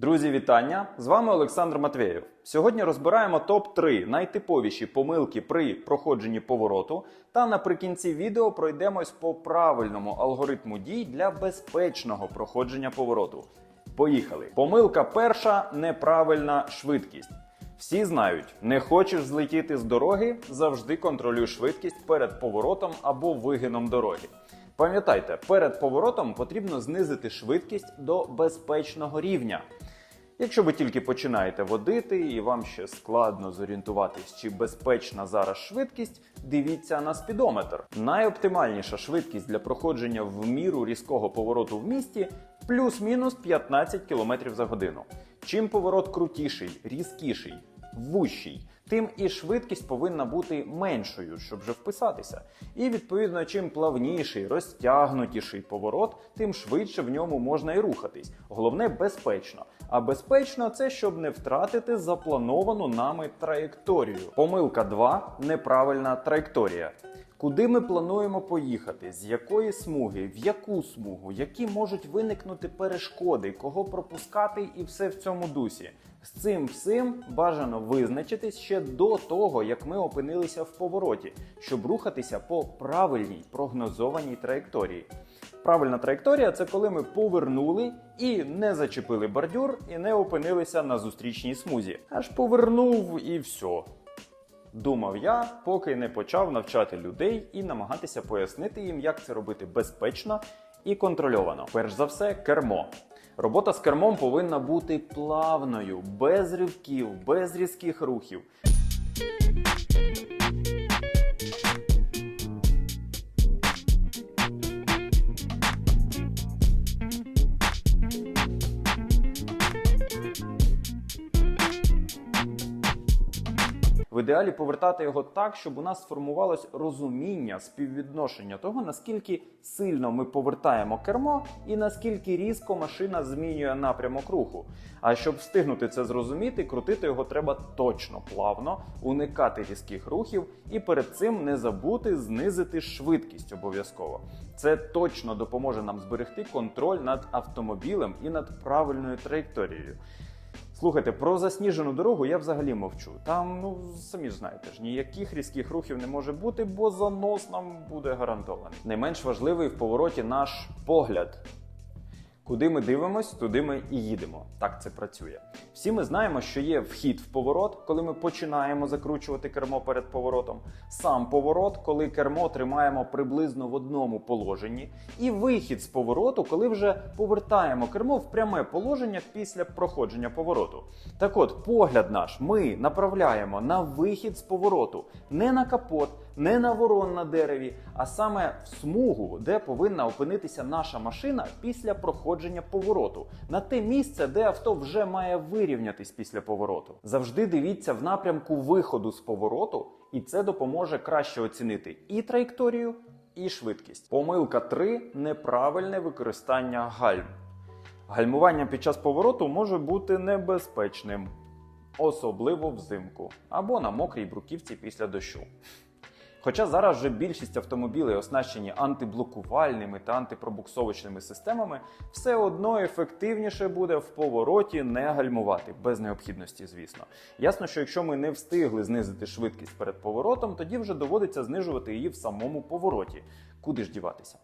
Друзі, вітання! З вами Олександр Матвєєв. Сьогодні розбираємо топ-3 найтиповіші помилки при проходженні повороту. Та наприкінці відео пройдемось по правильному алгоритму дій для безпечного проходження повороту. Поїхали! Помилка перша неправильна швидкість. Всі знають, не хочеш злетіти з дороги, завжди контролюй швидкість перед поворотом або вигином дороги. Пам'ятайте, перед поворотом потрібно знизити швидкість до безпечного рівня. Якщо ви тільки починаєте водити і вам ще складно зорієнтуватись, чи безпечна зараз швидкість, дивіться на спідометр. Найоптимальніша швидкість для проходження в міру різкого повороту в місті плюс-мінус 15 км за годину. Чим поворот крутіший, різкіший, вущий, тим і швидкість повинна бути меншою, щоб вже вписатися. І відповідно, чим плавніший, розтягнутіший поворот, тим швидше в ньому можна і рухатись. Головне безпечно. А безпечно це щоб не втратити заплановану нами траєкторію. Помилка 2 неправильна траєкторія. Куди ми плануємо поїхати, з якої смуги, в яку смугу, які можуть виникнути перешкоди, кого пропускати, і все в цьому дусі. З цим всім бажано визначитись ще до того, як ми опинилися в повороті, щоб рухатися по правильній прогнозованій траєкторії. Правильна траєкторія це коли ми повернули і не зачепили бордюр, і не опинилися на зустрічній смузі. Аж повернув і все. Думав я, поки не почав навчати людей і намагатися пояснити їм, як це робити безпечно і контрольовано. Перш за все, кермо. Робота з кермом повинна бути плавною, без ривків, без різких рухів. В ідеалі повертати його так, щоб у нас сформувалось розуміння співвідношення того, наскільки сильно ми повертаємо кермо і наскільки різко машина змінює напрямок руху. А щоб встигнути це зрозуміти, крутити його треба точно плавно, уникати різких рухів і перед цим не забути знизити швидкість обов'язково. Це точно допоможе нам зберегти контроль над автомобілем і над правильною траєкторією. Слухайте, про засніжену дорогу я взагалі мовчу. Там, ну самі ж знаєте ж, ніяких різких рухів не може бути, бо занос нам буде гарантований. Не менш важливий в повороті наш погляд. Куди ми дивимось, туди ми і їдемо. Так це працює. Всі ми знаємо, що є вхід в поворот, коли ми починаємо закручувати кермо перед поворотом, сам поворот, коли кермо тримаємо приблизно в одному положенні, і вихід з повороту, коли вже повертаємо кермо в пряме положення після проходження повороту. Так от, погляд наш ми направляємо на вихід з повороту, не на капот, не на ворон на дереві, а саме в смугу, де повинна опинитися наша машина після проходження повороту, на те місце, де авто вже має вирівнятись після повороту. Завжди дивіться в напрямку виходу з повороту, і це допоможе краще оцінити і траєкторію, і швидкість. Помилка 3 неправильне використання гальм. Гальмування під час повороту може бути небезпечним, особливо взимку або на мокрій бруківці після дощу. Хоча зараз вже більшість автомобілів оснащені антиблокувальними та антипробуксовочними системами, все одно ефективніше буде в повороті не гальмувати, без необхідності, звісно. Ясно, що якщо ми не встигли знизити швидкість перед поворотом, тоді вже доводиться знижувати її в самому повороті. Куди ж діватися?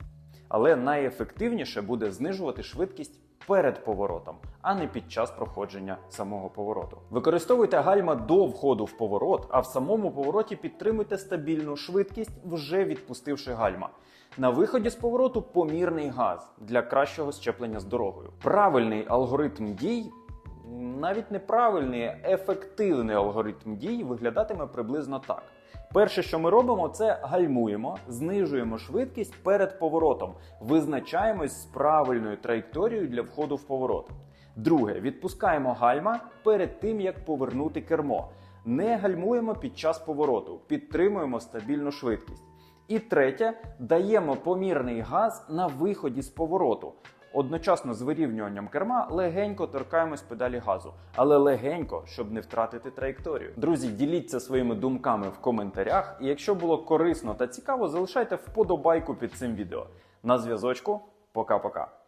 Але найефективніше буде знижувати швидкість перед поворотом, а не під час проходження самого повороту. Використовуйте гальма до входу в поворот, а в самому повороті підтримуйте стабільну швидкість, вже відпустивши гальма. На виході з повороту помірний газ для кращого щеплення з дорогою. Правильний алгоритм дій. Навіть неправильний, ефективний алгоритм дій виглядатиме приблизно так. Перше, що ми робимо, це гальмуємо, знижуємо швидкість перед поворотом, визначаємось з правильною траєкторією для входу в поворот. Друге, відпускаємо гальма перед тим, як повернути кермо. Не гальмуємо під час повороту, підтримуємо стабільну швидкість. І третє, даємо помірний газ на виході з повороту. Одночасно з вирівнюванням керма легенько торкаємось педалі газу, але легенько, щоб не втратити траєкторію. Друзі, діліться своїми думками в коментарях, і якщо було корисно та цікаво, залишайте вподобайку під цим відео. На зв'язочку, пока-пока.